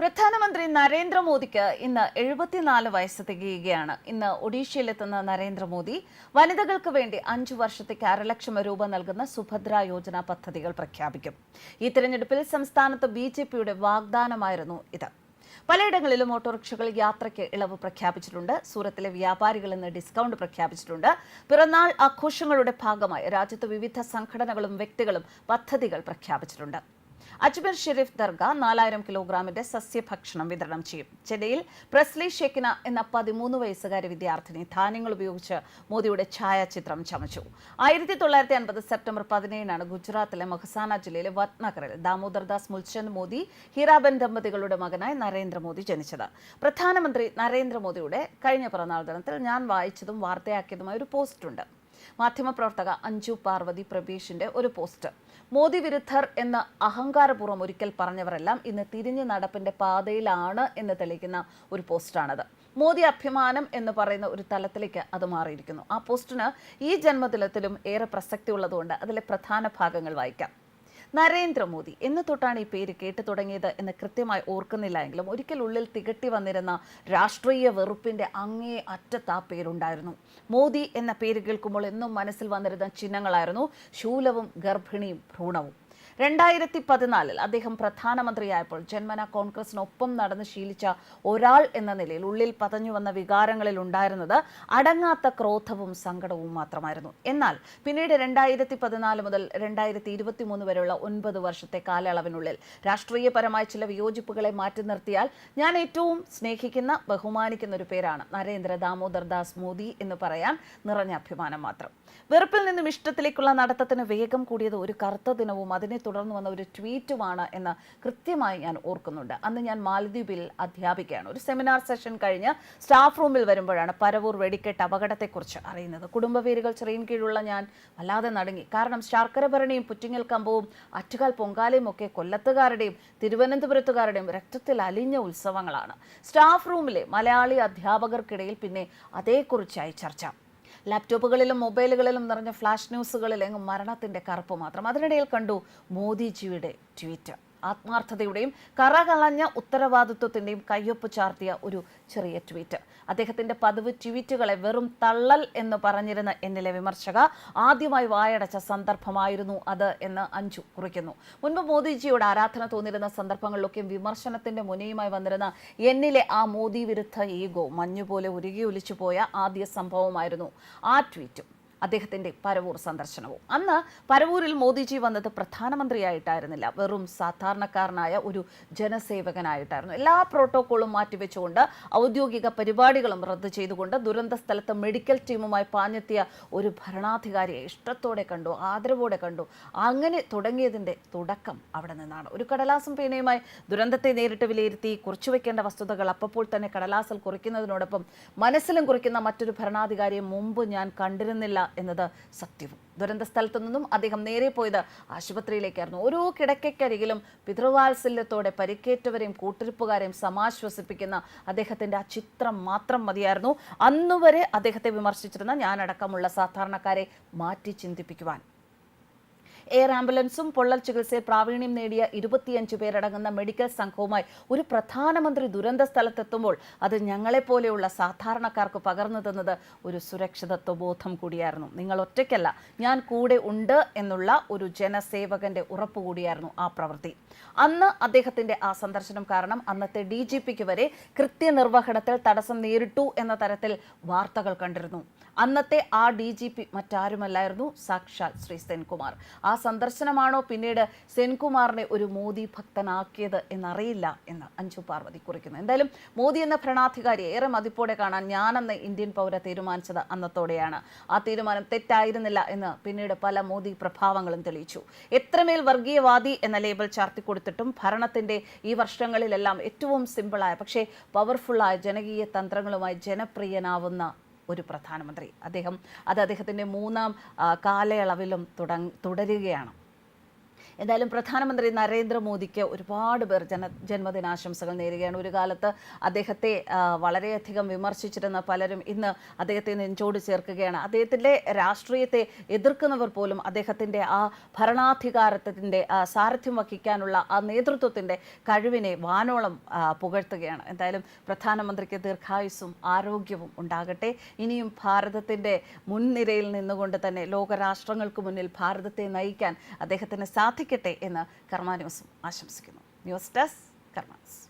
പ്രധാനമന്ത്രി നരേന്ദ്രമോദിക്ക് ഇന്ന് എഴുപത്തിനാല് വയസ്സ് തികയുകയാണ്. ഇന്ന് ഒഡീഷയിലെത്തുന്ന നരേന്ദ്രമോദി വനിതകൾക്ക് വേണ്ടി അഞ്ചു വർഷത്തേക്ക് അരലക്ഷം രൂപ നൽകുന്ന സുഭദ്ര യോജന പദ്ധതികൾ പ്രഖ്യാപിക്കും. ഈ തിരഞ്ഞെടുപ്പിൽ സംസ്ഥാനത്ത് ബി ജെ പിയുടെ വാഗ്ദാനമായിരുന്നു ഇത്. പലയിടങ്ങളിലും ഓട്ടോറിക്ഷകൾ യാത്രയ്ക്ക് ഇളവ് പ്രഖ്യാപിച്ചിട്ടുണ്ട്. സൂറത്തിലെ വ്യാപാരികൾ ഇന്ന് ഡിസ്കൗണ്ട് പ്രഖ്യാപിച്ചിട്ടുണ്ട്. പിറന്നാൾ ആഘോഷങ്ങളുടെ ഭാഗമായി രാജ്യത്ത് വിവിധ സംഘടനകളും വ്യക്തികളും പദ്ധതികൾ പ്രഖ്യാപിച്ചിട്ടുണ്ട്. അജ്മീർ ഷെരീഫ് ദർഗ നാലായിരം കിലോഗ്രാമിന്റെ സസ്യഭക്ഷണം വിതരണം ചെയ്യും. ചെന്നൈയിൽ പ്രസ്ലി ഷെക്കിന എന്ന പതിമൂന്ന് വയസ്സുകാരി വിദ്യാർത്ഥിനി ധാന്യങ്ങൾ ഉപയോഗിച്ച് മോദിയുടെ ഛായാചിത്രം ചമച്ചു. ആയിരത്തി തൊള്ളായിരത്തി അൻപത് സെപ്റ്റംബർ പതിനേഴിനാണ് ഗുജറാത്തിലെ മഹസാന ജില്ലയിലെ വത്നഗറിൽ ദാമോദർദാസ് മുൽചന്ദ് മോദി ഹിറാബൻ ദമ്പതികളുടെ മകനായി നരേന്ദ്രമോദി ജനിച്ചത്. പ്രധാനമന്ത്രി നരേന്ദ്രമോദിയുടെ കഴിഞ്ഞ പിറന്നാൾ ദിനത്തിൽ ഞാൻ വായിച്ചതും വാർത്തയാക്കിയതുമായ ഒരു പോസ്റ്റുണ്ട് മാധ്യമപ്രവർത്തക അഞ്ജു പാർവതി പ്രബീഷിന്റെ ഒരു പോസ്റ്റ്. മോദി വിരുദ്ധർ എന്ന് അഹങ്കാരപൂർവം ഒരിക്കൽ പറഞ്ഞവരെല്ലാം ഇന്ന് തിരിഞ്ഞു നടപ്പിന്റെ പാതയിലാണ് എന്ന് തെളിയിക്കുന്ന ഒരു പോസ്റ്റാണത്. മോദി അഭിമാനം എന്ന് പറയുന്ന ഒരു തലത്തിലേക്ക് അത് മാറിയിരിക്കുന്നു. ആ പോസ്റ്റിന് ഈ ജന്മദിനത്തിലും ഏറെ പ്രസക്തി ഉള്ളതുകൊണ്ട് അതിലെ പ്രധാന ഭാഗങ്ങൾ വായിക്കാം. നരേന്ദ്രമോദി. എന്ന് തൊട്ടാണ് ഈ പേര് കേട്ടു തുടങ്ങിയത് എന്ന് കൃത്യമായി ഓർക്കുന്നില്ല എങ്കിലും ഒരിക്കൽ ഉള്ളിൽ തികട്ടി വന്നിരുന്ന രാഷ്ട്രീയ വെറുപ്പിന്റെ അങ്ങേ അറ്റത്ത് ആ പേരുണ്ടായിരുന്നു. മോദി എന്ന പേര് കേൾക്കുമ്പോൾ എന്നും മനസ്സിൽ വന്നിരുന്ന ചിഹ്നങ്ങളായിരുന്നു ശൂലവും ഗർഭിണിയും ഭ്രൂണവും. രണ്ടായിരത്തി പതിനാലിൽ അദ്ദേഹം പ്രധാനമന്ത്രിയായപ്പോൾ ജന്മന കോൺഗ്രസിനൊപ്പം നടന്ന് ശീലിച്ച ഒരാൾ എന്ന നിലയിൽ ഉള്ളിൽ പതഞ്ഞു വന്ന വികാരങ്ങളിൽ ഉണ്ടായിരുന്നത് അടങ്ങാത്ത ക്രോധവും സങ്കടവും മാത്രമായിരുന്നു. എന്നാൽ പിന്നീട് രണ്ടായിരത്തി പതിനാല് മുതൽ രണ്ടായിരത്തി ഇരുപത്തി മൂന്ന് വരെയുള്ള ഒൻപത് വർഷത്തെ കാലയളവിനുള്ളിൽ രാഷ്ട്രീയപരമായ ചില വിയോജിപ്പുകളെ മാറ്റി നിർത്തിയാൽ ഞാൻ ഏറ്റവും സ്നേഹിക്കുന്ന ബഹുമാനിക്കുന്ന ഒരു പേരാണ് നരേന്ദ്ര ദാമോദർ ദാസ് മോദി എന്ന് പറയാൻ നിറഞ്ഞ അഭിമാനം മാത്രം. വെറുപ്പിൽ നിന്നും ഇഷ്ടത്തിലേക്കുള്ള നടത്തത്തിന് വേഗം കൂടിയത് ഒരു കറുത്ത ദിനവും അതിനെ തുടർന്ന് വന്ന ഒരു ട്വീറ്റുമാണ് എന്ന് കൃത്യമായി ഞാൻ ഓർക്കുന്നുണ്ട്. അന്ന് ഞാൻ മാലദ്വീപിൽ അധ്യാപിക്കുകയാണ് ഒരു സെമിനാർ സെഷൻ കഴിഞ്ഞ് സ്റ്റാഫ് റൂമിൽ വരുമ്പോഴാണ് പരവൂർ വെടിക്കെട്ട് അപകടത്തെക്കുറിച്ച് അറിയുന്നത്. കുടുംബപേരുകൾ ചെറിയൻ കീഴുള്ള ഞാൻ വല്ലാതെ നടുങ്ങി. കാരണം ശർക്കരഭരണിയും പുറ്റിങ്ങൽ കമ്പവും അറ്റുകാൽ പൊങ്കാലയും ഒക്കെ കൊല്ലത്തുകാരുടെയും തിരുവനന്തപുരത്തുകാരുടെയും രക്തത്തിൽ അലിഞ്ഞ ഉത്സവങ്ങളാണ്. സ്റ്റാഫ് റൂമിലെ മലയാളി അധ്യാപകർക്കിടയിൽ പിന്നെ അതേക്കുറിച്ചായി ചർച്ച. ലാപ്ടോപ്പുകളിലും മൊബൈലുകളിലും നിറഞ്ഞ ഫ്ലാഷ് ന്യൂസുകളിലെങ്ങും മരണത്തിന്റെ കറുപ്പ് മാത്രം. അതിനിടയിൽ കണ്ടു മോദിജിയുടെ ട്വീറ്റ്. ആത്മാർത്ഥതയുടെയും കറകളഞ്ഞ ഉത്തരവാദിത്വത്തിന്റെയും കയ്യൊപ്പ് ചാർത്തിയ ഒരു ചെറിയ ട്വീറ്റ്. അദ്ദേഹത്തിന്റെ പതിവ് ട്വീറ്റുകളെ വെറും തള്ളൽ എന്ന് പറഞ്ഞിരുന്ന എന്നിലെ വിമർശക ആദ്യമായി വായടച്ച സന്ദർഭമായിരുന്നു അത് എന്ന് അഞ്ചു കുറിക്കുന്നു. മുൻപ് മോദിജിയോട് ആരാധന തോന്നിയിരുന്ന സന്ദർഭങ്ങളിലൊക്കെയും വിമർശനത്തിന്റെ മുനയുമായി വന്നിരുന്ന എന്നിലെ ആ മോദി വിരുദ്ധ ഈഗോ മഞ്ഞുപോലെ ഉരുകി ഒലിച്ചു പോയ ആദ്യ സംഭവമായിരുന്നു ആ ട്വീറ്റും. അദ്ദേഹത്തിന്റെ പരവൂർ സന്ദർശനവും. അന്ന് പരവൂരിൽ മോദിജി വന്നത് പ്രധാനമന്ത്രിയായിട്ടായിരുന്നില്ല. വെറും സാധാരണക്കാരനായ ഒരു ജനസേവകനായിട്ടായിരുന്നു. എല്ലാ പ്രോട്ടോക്കോളും മാറ്റിവെച്ചുകൊണ്ട് ഔദ്യോഗിക പരിപാടികളും റദ്ദ് ചെയ്തുകൊണ്ട് ദുരന്ത സ്ഥലത്ത് മെഡിക്കൽ ടീമുമായി പാഞ്ഞെത്തിയ ഒരു ഭരണാധികാരിയെ ഇഷ്ടത്തോടെ കണ്ടു ആദരവോടെ കണ്ടു. അങ്ങനെ തുടങ്ങിയതിന്റെ തുടക്കം അവിടെ നിന്നാണ്. ഒരു കടലാസും പേനയുമായി ദുരന്തത്തെ നേരിട്ട് വിലയിരുത്തി കുറിച്ചു വെക്കേണ്ട വസ്തുതകൾ അപ്പോൾ തന്നെ കടലാസിൽ കുറിക്കുന്നതിനോടൊപ്പം മനസ്സിലും കുറിക്കുന്ന മറ്റൊരു ഭരണാധികാരിയെ മുമ്പ് ഞാൻ കണ്ടിരുന്നില്ല. എന്നത് സത്യവും. ദുരന്ത സ്ഥലത്തു നിന്നും അദ്ദേഹം നേരെ പോയത് ആശുപത്രിയിലേക്കായിരുന്നു. ഓരോ കിടക്കയ്ക്കരികിലും പിതൃവാത്സല്യത്തോടെ പരിക്കേറ്റവരെയും കൂട്ടിരിപ്പുകാരെയും സമാശ്വസിപ്പിക്കുന്ന അദ്ദേഹത്തിന്റെ ആ ചിത്രം മാത്രം മതിയായിരുന്നു. അന്നുവരെ അദ്ദേഹത്തെ വിമർശിച്ചിരുന്ന ഞാനടക്കമുള്ള സാധാരണക്കാരെ മാറ്റി ചിന്തിപ്പിക്കുവാൻ. എയർ ആംബുലൻസും പൊള്ളൽ ചികിത്സയിൽ പ്രാവീണ്യം നേടിയ ഇരുപത്തിയഞ്ച് പേരടങ്ങുന്ന മെഡിക്കൽ സംഘവുമായി ഒരു പ്രധാനമന്ത്രി ദുരന്ത സ്ഥലത്തെത്തുമ്പോൾ അത് ഞങ്ങളെപ്പോലെയുള്ള സാധാരണക്കാർക്ക് പകർന്നു തന്നത് ഒരു സുരക്ഷിതത്വ ബോധം കൂടിയായിരുന്നു. നിങ്ങൾ ഒറ്റയ്ക്കല്ല ഞാൻ കൂടെ ഉണ്ട് എന്നുള്ള ഒരു ജനസേവകന്റെ ഉറപ്പ് കൂടിയായിരുന്നു ആ പ്രവൃത്തി. അന്ന് അദ്ദേഹത്തിന്റെ ആ സന്ദർശനം കാരണം അന്നത്തെ ഡി ജി പിക്ക് വരെ കൃത്യനിർവഹണത്തിൽ തടസ്സം നേരിട്ടു എന്ന തരത്തിൽ വാർത്തകൾ കണ്ടിരുന്നു. അന്നത്തെ ആ ഡി ജി പി മറ്റാരുമല്ലായിരുന്നു സാക്ഷാൽ ശ്രീ സെൻകുമാർ. ആ സന്ദർശനമാണോ പിന്നീട് സെൻകുമാറിനെ ഒരു മോദി ഭക്തനാക്കിയത് എന്നറിയില്ല എന്ന് അഞ്ജു പാർവതി കുറിക്കുന്നു. എന്തായാലും മോദി എന്ന ഭരണാധികാരി ഏറെ മതിപ്പോടെ കാണാൻ ഞാനെന്ന ഇന്ത്യൻ പൗര തീരുമാനിച്ചത് അന്നത്തോടെയാണ്. ആ തീരുമാനം തെറ്റായിരുന്നില്ല എന്ന് പിന്നീട് പല മോദി പ്രഭാവങ്ങളും തെളിയിച്ചു. എത്രമേൽ വർഗീയവാദി എന്ന ലേബൽ ചാർത്തി കൊടുത്തിട്ടും ഭരണത്തിന്റെ ഈ വർഷങ്ങളിലെല്ലാം ഏറ്റവും സിമ്പിളായ പക്ഷേ പവർഫുള്ളായ ജനകീയ തന്ത്രങ്ങളുമായി ജനപ്രിയനാവുന്ന ഒരു പ്രധാനമന്ത്രി. അദ്ദേഹം അത് അദ്ദേഹത്തിന്റെ മൂന്നാം കാലയളവിലും തുടരുകയാണ്. എന്തായാലും പ്രധാനമന്ത്രി നരേന്ദ്രമോദിക്ക് ഒരുപാട് പേർ ജന ജന്മദിനാശംസകൾ നേരുകയാണ്. ഒരു കാലത്ത് അദ്ദേഹത്തെ വളരെയധികം വിമർശിച്ചിരുന്ന പലരും ഇന്ന് അദ്ദേഹത്തെ നെഞ്ചോട് ചേർക്കുകയാണ്. അദ്ദേഹത്തിന്റെ രാഷ്ട്രീയത്തെ എതിർക്കുന്നവർ പോലും അദ്ദേഹത്തിന്റെ ആ ഭരണാധികാരത്തിന്റെ സാരഥ്യം വഹിക്കാനുള്ള ആ നേതൃത്വത്തിന്റെ കഴിവിനെ വാനോളം പുകഴ്ത്തുകയാണ്. എന്തായാലും പ്രധാനമന്ത്രിക്ക് ദീർഘായുസ്സും ആരോഗ്യവും ഉണ്ടാകട്ടെ. ഇനിയും ഭാരതത്തിന്റെ മുൻനിരയിൽ നിന്നുകൊണ്ട് തന്നെ ലോകരാഷ്ട്രങ്ങൾക്ക് മുന്നിൽ ഭാരതത്തെ നയിക്കാൻ അദ്ദേഹത്തിന് സാധിക്കട്ടെ എന്ന് കർമാന്യൂസും ആശംസിക്കുന്നു. ന്യൂസ് ഡെസ്ക് കർമ്മ ന്യൂസ്